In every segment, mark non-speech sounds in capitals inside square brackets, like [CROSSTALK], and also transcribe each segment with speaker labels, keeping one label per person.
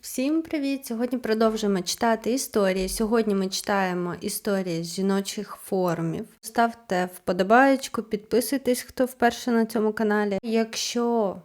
Speaker 1: Всім привіт! Сьогодні продовжуємо читати історії. Сьогодні ми читаємо історії з жіночих форумів. Ставте вподобаєчку, підписуйтесь, хто вперше на цьому каналі. Якщо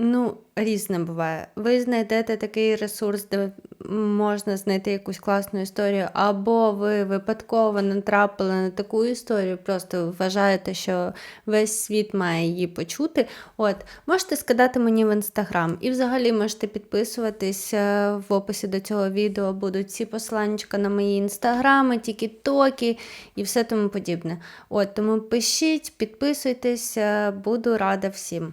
Speaker 1: ну, різне буває. Ви знайдете такий ресурс, де можна знайти якусь класну історію, або ви випадково натрапили на таку історію, просто вважаєте, що весь світ має її почути. От, можете скидати мені в інстаграм. І взагалі можете підписуватись е, в описі до цього відео. Будуть всі посиланнячка на мої інстаграми, тікі-токи і все тому подібне. От, тому пишіть, підписуйтесь, е, буду рада всім.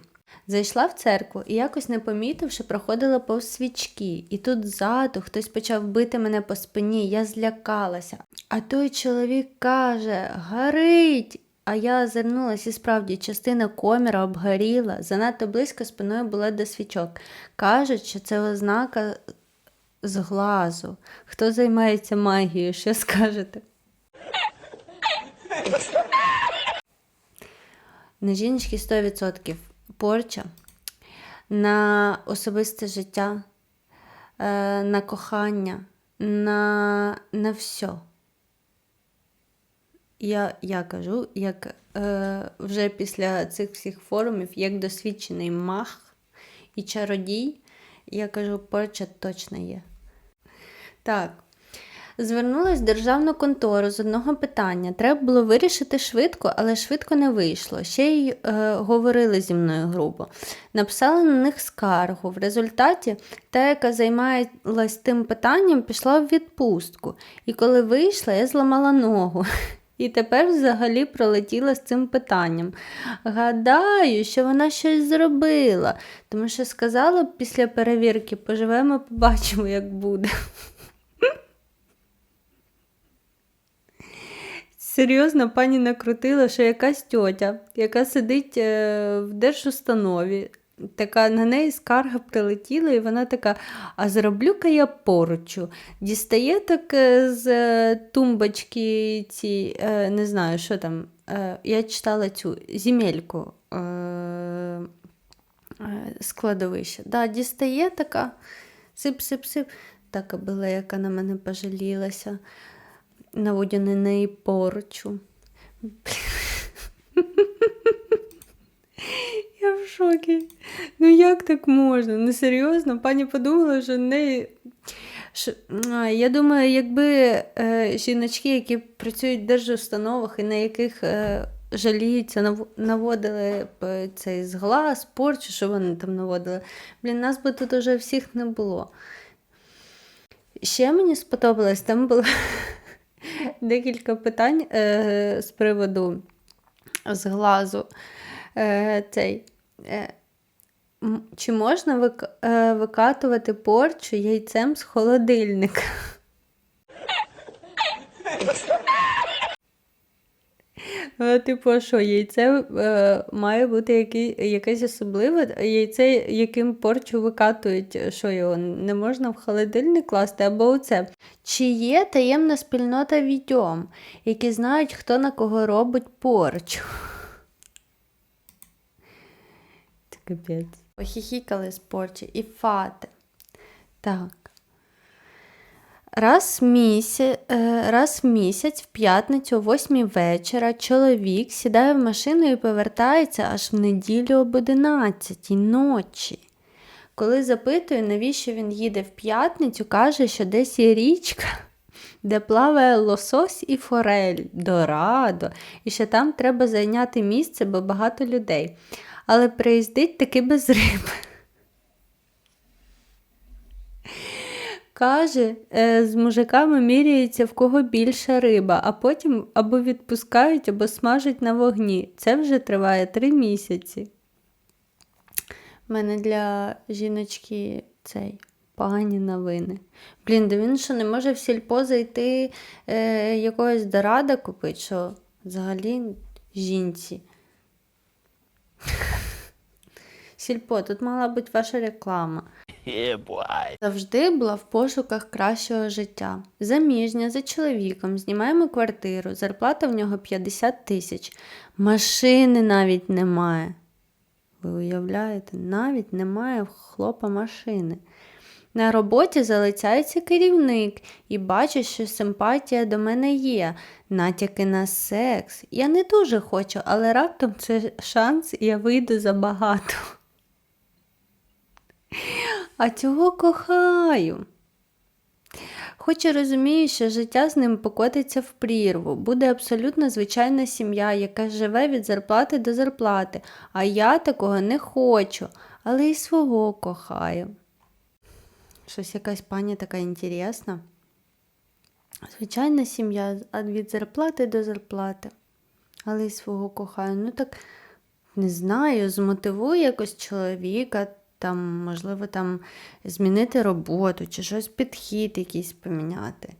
Speaker 1: Зайшла в церкву і якось не помітивши, проходила повз свічки, і тут ззаду хтось почав бити мене по спині, я злякалася. А той чоловік каже: Горить! А я озирнулась і справді частина коміра обгоріла, занадто близько спиною була до свічок. Кажуть, що це ознака зглазу. Хто займається магією, що скажете? [LAUGHS] На жіночки 100% порча на особисте життя, е, на кохання, на, на все. Я, я кажу, як е, вже після цих всіх форумів, як досвідчений мах і чародій, я кажу, порча точно є. Так, Звернулась в державну контору з одного питання. Треба було вирішити швидко, але швидко не вийшло. Ще й е, говорили зі мною грубо. Написала на них скаргу. В результаті та, яка займалась тим питанням, пішла в відпустку. І коли вийшла, я зламала ногу. І тепер взагалі пролетіла з цим питанням. Гадаю, що вона щось зробила, тому що сказала після перевірки, поживемо, побачимо, як буде. Серйозно, пані накрутила, що якась тьотя, яка сидить е, в держустанові, така на неї скарга прилетіла, і вона така: а зроблю-ка я поручу. Дістає так е, з е, тумбочки ці, не знаю, що там. Я читала цю зімельку складовище. Да, Дістає така, сип-сип-сип, така була, яка на мене пожалілася на неї порчу. [LAUGHS] Я в шокі. Ну як так можна? Ну серйозно, пані подумала, що. Що... Я думаю, якби е, жіночки, які працюють в держустановах і на яких е, жаліються, наводили б цей зглаз, порчу, що вони там наводили, блін, нас би тут уже всіх не було. Ще мені сподобалось, там було декілька питань е, з приводу зглазу. Е, цей. Е, чи можна вик, е, викатувати порчу яйцем з холодильника? Типу, а що яйце е, має бути який, якесь особливе яйце, яким порчу викатують, що його не можна в холодильник класти або оце. Чи є таємна спільнота відьом, які знають, хто на кого робить порчу? Це капець. Похіхікали з порчі і фати. Так. Раз, місяць, е, раз в місяць, в п'ятницю, о восьмій вечора, чоловік сідає в машину і повертається аж в неділю об одинадцятій ночі. Коли запитую, навіщо він їде в п'ятницю, каже, що десь є річка, де плаває лосось і форель, дорадо, і що там треба зайняти місце, бо багато людей. Але приїздить таки без риби. Каже, е, з мужиками міряється в кого більша риба, а потім або відпускають, або смажать на вогні. Це вже триває три місяці. У мене для жіночки цей погані новини. Блін, да він що не може в сільпо зайти е, якогось дорада купити, що взагалі жінці. [LAUGHS] Сільпо, тут мала бути ваша реклама. Завжди була в пошуках кращого життя. Заміжня за чоловіком, знімаємо квартиру, зарплата в нього 50 тисяч. Машини навіть немає. Ви уявляєте, навіть немає хлопа машини. На роботі залицяється керівник і бачу, що симпатія до мене є, натяки на секс. Я не дуже хочу, але раптом це шанс, і я вийду забагато. А цього кохаю. Хоч і розумію, що життя з ним покотиться в прірву, буде абсолютно звичайна сім'я, яка живе від зарплати до зарплати, а я такого не хочу, але й свого кохаю. Щось якась пані така інтересна. Звичайна сім'я від зарплати до зарплати, але й свого кохаю. Ну так не знаю, змотивує якось чоловіка, там, можливо, там змінити роботу чи щось підхід якийсь поміняти.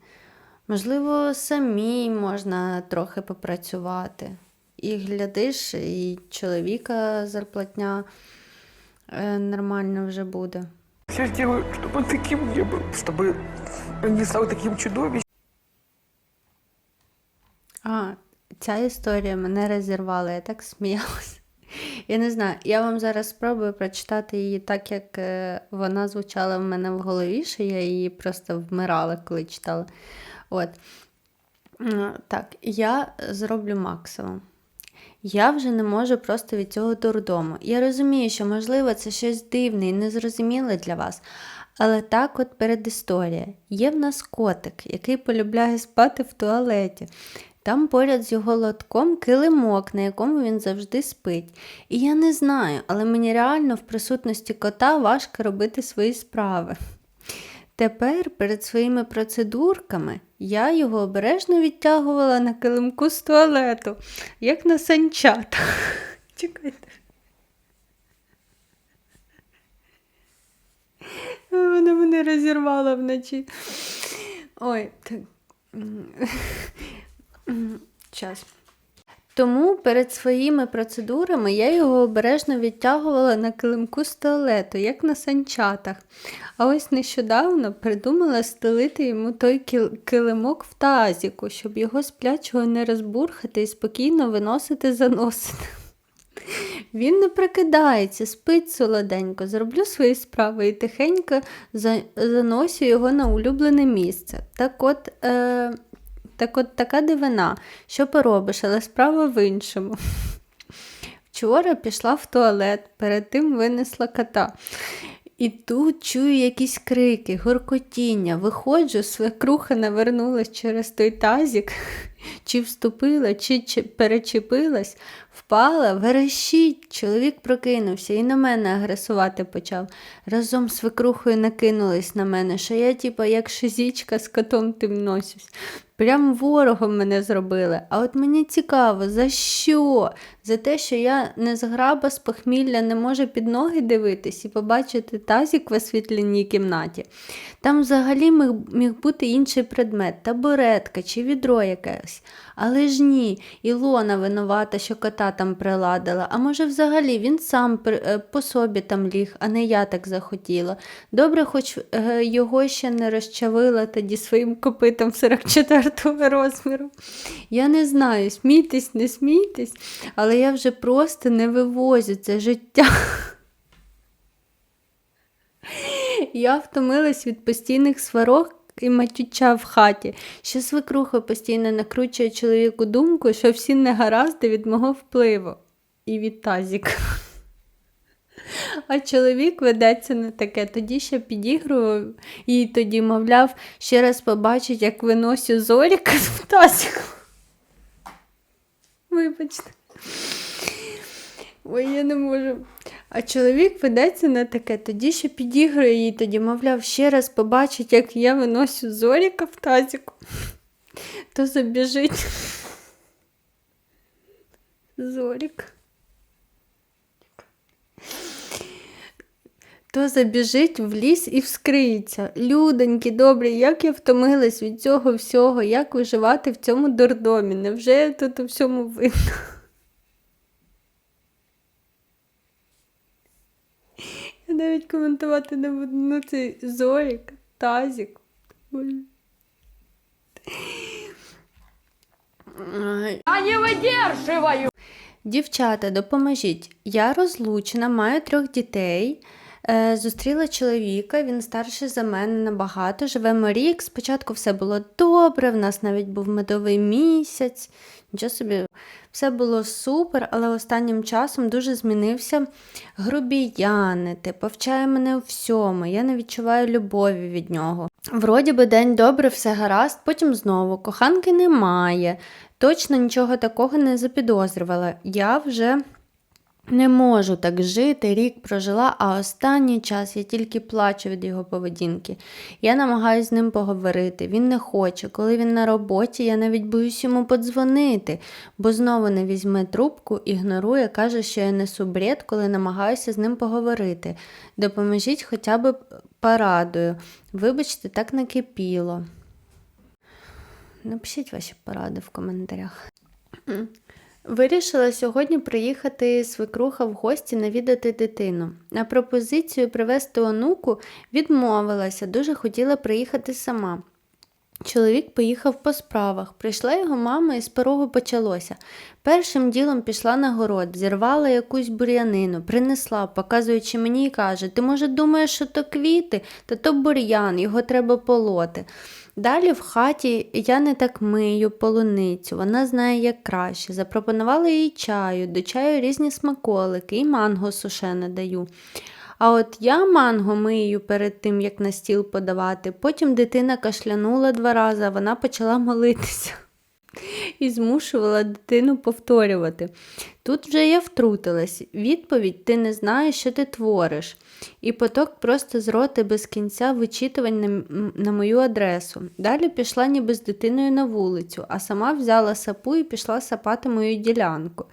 Speaker 1: Можливо, самій можна трохи попрацювати. І глядиш, і чоловіка зарплатня е, нормально вже буде.
Speaker 2: Все сделаю, чтобы он таким не был, чтобы он не стал таким чудовищем.
Speaker 1: А, ця історія мене розірвала, я так сміялась. Я не знаю, я вам зараз спробую прочитати її так, як е, вона звучала в мене в голові, що я її просто вмирала, коли читала. От. Так, я зроблю максимум. Я вже не можу просто від цього дурдому. Я розумію, що, можливо, це щось дивне і незрозуміле для вас. Але так от передісторія. Є в нас котик, який полюбляє спати в туалеті. Там поряд з його лотком килимок, на якому він завжди спить. І я не знаю, але мені реально в присутності кота важко робити свої справи. Тепер перед своїми процедурками я його обережно відтягувала на килимку з туалету, як на санчатах. [LAUGHS] Чекайте. Вона мене розірвала вночі. Ой, так. Час. Тому перед своїми процедурами я його обережно відтягувала на килимку з туалету, як на санчатах. А ось нещодавно придумала стелити йому той килимок в тазіку, щоб його сплячого не розбурхати і спокійно виносити заносити. Він не прикидається, спить солоденько, зроблю свої справи і тихенько за- заносю його на улюблене місце. Так от, е, так от така дивина, що поробиш, але справа в іншому. Вчора пішла в туалет, перед тим винесла кота. І тут чую якісь крики, гуркотіння. Виходжу, свекруха навернулась через той тазік, чи вступила, чи, чи перечепилась, впала, верещить. Чоловік прокинувся і на мене агресувати почав. Разом з свекрухою накинулись на мене, що я, типа, як шизічка з котом тим носюсь. Прям ворогом мене зробили. А от мені цікаво, за що? За те, що я не зграба з похмілля не можу під ноги дивитись і побачити тазік в освітленій кімнаті. Там взагалі міг, міг бути інший предмет, табуретка чи відро якесь. Але ж ні, Ілона винувата, що кота там приладила. А може, взагалі він сам е, по собі там ліг, а не я так захотіла. Добре, хоч е, його ще не розчавила тоді своїм копитом 44-го розміру. Я не знаю, смійтесь, не смійтесь, але я вже просто не вивозю це життя. [LAUGHS] Я втомилась від постійних сварок і матюча в хаті, що свекруха постійно накручує чоловіку думку, що всі негаразди від мого впливу і від тазіка. А чоловік ведеться на таке, тоді ще підігрував і тоді, мовляв, ще раз побачить, як виносю зоріка з тазіку. Вибачте. Ой, я не можу. А чоловік ведеться на таке, тоді ще підігрує їй, тоді, мовляв, ще раз побачить, як я виносю зоріка в тазіку, то забіжить. Зорік. То забіжить в ліс і вскриється. Людоньки, добрі, як я втомилась від цього всього, як виживати в цьому дурдомі? Невже я тут у всьому винна? Навіть коментувати не буду. Ну, цей Зорік, Тазік.
Speaker 3: Я не видержуваю.
Speaker 1: Дівчата, допоможіть. Я розлучена, маю трьох дітей. Е, зустріла чоловіка, він старший за мене набагато. Живемо рік. Спочатку все було добре, в нас навіть був медовий місяць. Нічого собі, все було супер, але останнім часом дуже змінився грубіянити, повчає мене у всьому. Я не відчуваю любові від нього. Вроді би день добре, все гаразд, потім знову коханки немає. Точно нічого такого не запідозрювала. Я вже не можу так жити, рік прожила, а останній час я тільки плачу від його поведінки. Я намагаюся з ним поговорити. Він не хоче. Коли він на роботі, я навіть боюсь йому подзвонити, бо знову не візьме трубку, ігнорує, каже, що я несу бред, коли намагаюся з ним поговорити. Допоможіть хоча б порадою. Вибачте, так накипіло. Напишіть ваші поради в коментарях. Вирішила сьогодні приїхати свекруха в гості навідати дитину. На пропозицію привезти онуку відмовилася, дуже хотіла приїхати сама. Чоловік поїхав по справах. Прийшла його мама і з порогу почалося. Першим ділом пішла на город, зірвала якусь бур'янину, принесла, показуючи мені і каже: Ти, може, думаєш, що то квіти, та то бур'ян, його треба полоти. Далі в хаті я не так мию полуницю, вона знає як краще. Запропонувала їй чаю, до чаю різні смаколики і манго сушене даю. А от я манго мию перед тим, як на стіл подавати. Потім дитина кашлянула два рази, вона почала молитися і змушувала дитину повторювати. Тут вже я втрутилась. Відповідь ти не знаєш, що ти твориш. І поток просто з роти без кінця вичитувань на, на мою адресу. Далі пішла ніби з дитиною на вулицю, а сама взяла сапу і пішла сапати мою ділянку.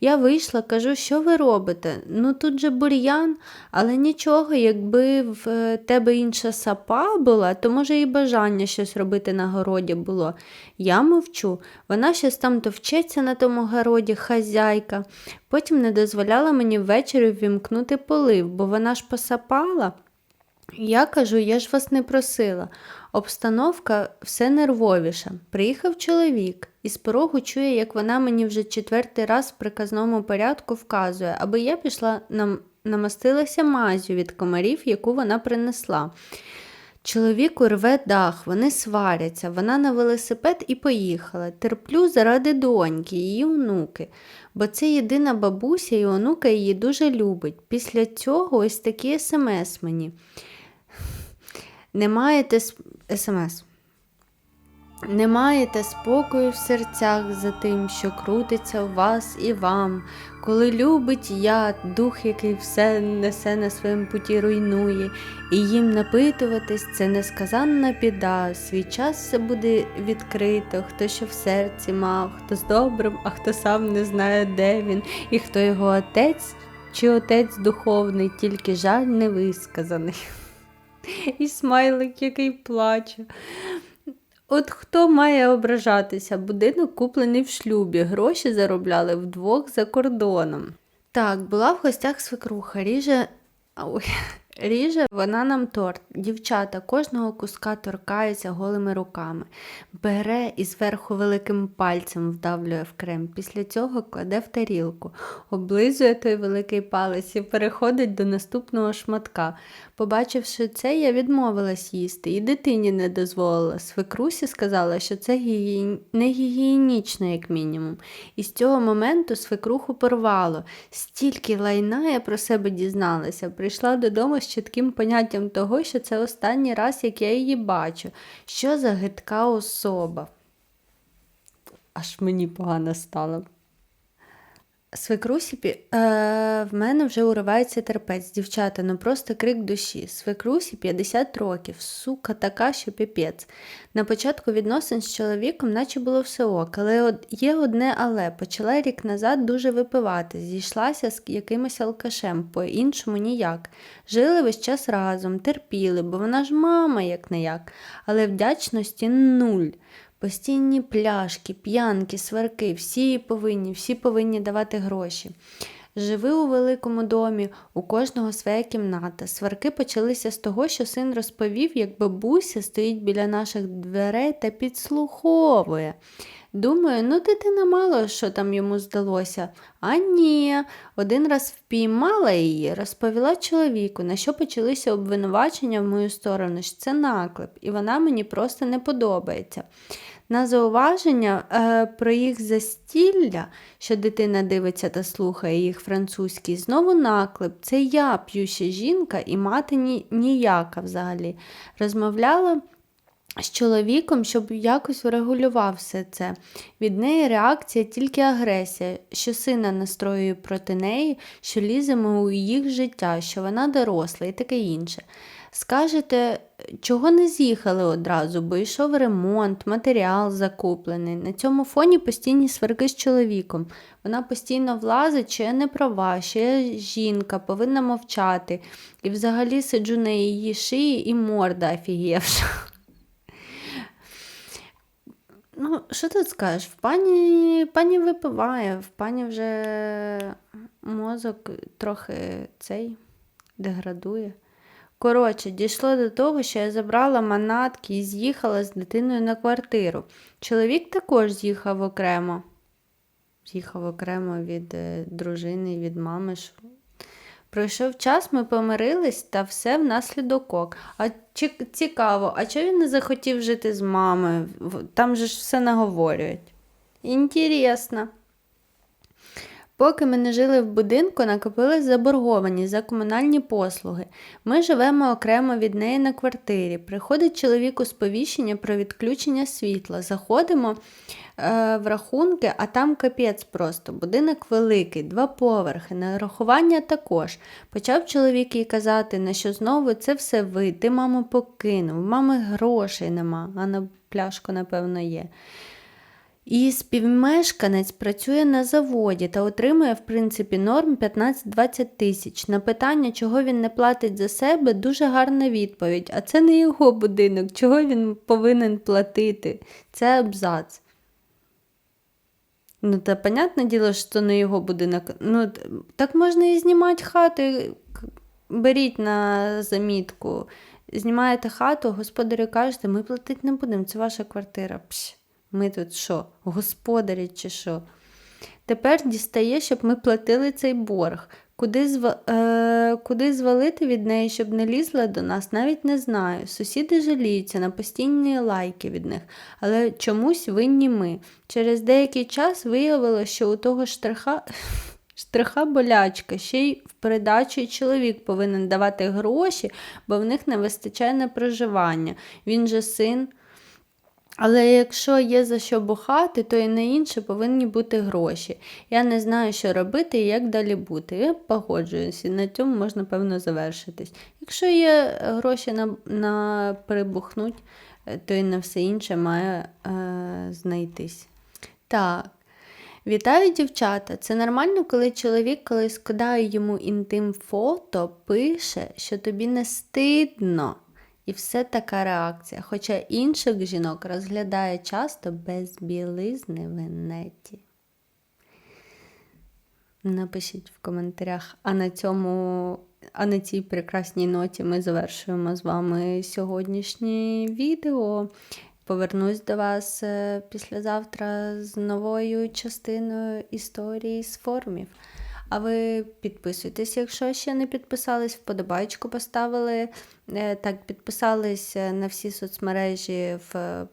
Speaker 1: Я вийшла, кажу, що ви робите? Ну тут же бур'ян, але нічого, якби в е, тебе інша сапа була, то може і бажання щось робити на городі було. Я мовчу, вона щось там товчеться на тому городі, хазяйка. Потім не дозволяла мені ввечері ввімкнути полив, бо вона ж посапала. Я кажу, я ж вас не просила. Обстановка все нервовіша. Приїхав чоловік і з порогу чує, як вона мені вже четвертий раз в приказному порядку вказує, аби я пішла нам... намастилася мазю від комарів, яку вона принесла. Чоловіку рве дах, вони сваряться, вона на велосипед і поїхала. Терплю заради доньки, її онуки, бо це єдина бабуся і онука її дуже любить. Після цього ось такі смс мені. Не маєте смс. Не маєте спокою в серцях за тим, що крутиться в вас і вам, коли любить я, дух, який все несе на своєму путі руйнує, і їм напитуватись це несказанна біда. Свій час все буде відкрито, хто що в серці мав, хто з добрим, а хто сам не знає, де він, і хто його отець чи отець духовний, тільки жаль невисказаний. [LAUGHS] І смайлик, який плаче. От хто має ображатися? Будинок куплений в шлюбі, гроші заробляли вдвох за кордоном. Так, була в гостях свекруха, ріже. Ой, [LAUGHS] ріже вона нам торт. Дівчата кожного куска торкається голими руками, бере і зверху великим пальцем вдавлює в крем. Після цього кладе в тарілку, облизує той великий палець і переходить до наступного шматка. Побачивши це, я відмовилась їсти і дитині не дозволила. Свекрусі сказала, що це гігієн... не гігієнічно, як мінімум. І з цього моменту свекруху порвало. Стільки лайна я про себе дізналася. Прийшла додому з чітким поняттям того, що це останній раз, як я її бачу. Що за гидка особа? Аж мені погано стало. Свекрусі, е, в мене вже уривається терпець, дівчата, ну просто крик душі. Свекрусі 50 років, сука така, що піпець. На початку відносин з чоловіком, наче було все ок, але є одне але. Почала рік назад дуже випивати, зійшлася з якимось алкашем, по-іншому ніяк. Жили весь час разом, терпіли, бо вона ж мама, як не як, але вдячності нуль. Постійні пляшки, п'янки, сварки, всі повинні, всі повинні давати гроші. Живи у великому домі, у кожного своя кімната. Сварки почалися з того, що син розповів, як бабуся стоїть біля наших дверей та підслуховує. Думаю, ну дитина мало що там йому здалося. А ні, один раз впіймала її, розповіла чоловіку, на що почалися обвинувачення в мою сторону, що це наклеп, і вона мені просто не подобається. На зауваження е, про їх застілля, що дитина дивиться та слухає їх французький, знову наклеп. Це я п'юща жінка і мати ні, ніяка взагалі. Розмовляла з чоловіком, щоб якось врегулював все це. Від неї реакція тільки агресія, що сина настроює проти неї, що ліземо у їх життя, що вона доросла і таке інше. Скажете, чого не з'їхали одразу, бо йшов ремонт, матеріал закуплений. На цьому фоні постійні сварки з чоловіком. Вона постійно влазить, що я не права, що я жінка, повинна мовчати. І взагалі сиджу на її шиї і морда офігівша. Ну, що тут скажеш? В пані, пані випиває, в пані вже мозок трохи цей деградує. Коротше, дійшло до того, що я забрала манатки і з'їхала з дитиною на квартиру. Чоловік також з'їхав окремо. З'їхав окремо від е, дружини, від мами. Пройшов час, ми помирились, та все внаслідок ок. А цікаво, а чого він не захотів жити з мамою? Там же ж все наговорюють. Інтересно. Поки ми не жили в будинку, накопилась заборгованість за комунальні послуги. Ми живемо окремо від неї на квартирі. Приходить чоловіку сповіщення про відключення світла. Заходимо е, в рахунки, а там капець просто. Будинок великий, два поверхи, нарахування також. Почав чоловік їй казати, на що знову це все ви, ти маму покинув, мами грошей нема, а на пляшку, напевно, є. І співмешканець працює на заводі та отримує, в принципі, норм 15-20 тисяч. На питання, чого він не платить за себе, дуже гарна відповідь. А це не його будинок, чого він повинен платити? Це абзац. Ну, та понятне діло, що не його будинок. Ну, так можна і знімати хати. Беріть на замітку. Знімаєте хату, господарю кажете, ми платити не будемо, це ваша квартира. Пш, ми тут що, господарі чи що? Тепер дістає, щоб ми платили цей борг. Куди, зва... е... Куди звалити від неї, щоб не лізла до нас, навіть не знаю. Сусіди жаліються на постійні лайки від них, але чомусь винні ми. Через деякий час виявилося, що у того штриха, [LAUGHS] штриха болячка, ще й в передачу й чоловік повинен давати гроші, бо в них не вистачає на проживання. Він же син. Але якщо є за що бухати, то і на інше повинні бути гроші. Я не знаю, що робити і як далі бути. Я погоджуюся, на цьому можна, певно, завершитись. Якщо є гроші на, на перебухнуть, е, то і на все інше має е, знайтись. Так. Вітаю, дівчата! Це нормально, коли чоловік, коли скидає йому інтим фото, пише, що тобі не стидно. І все така реакція. Хоча інших жінок розглядає часто без білизни в інеті. Напишіть в коментарях. А на цьому, а на цій прекрасній ноті ми завершуємо з вами сьогоднішнє відео. Повернусь до вас е, післязавтра з новою частиною історії з форумів. А ви підписуйтесь, якщо ще не підписались, вподобайку поставили. Е, Так, підписались е, на всі соцмережі в,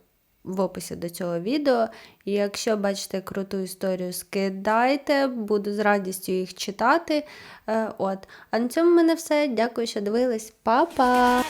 Speaker 1: в описі до цього відео. І якщо бачите круту історію, скидайте, буду з радістю їх читати. Е, От. А на цьому в мене все. Дякую, що дивились. Па-па!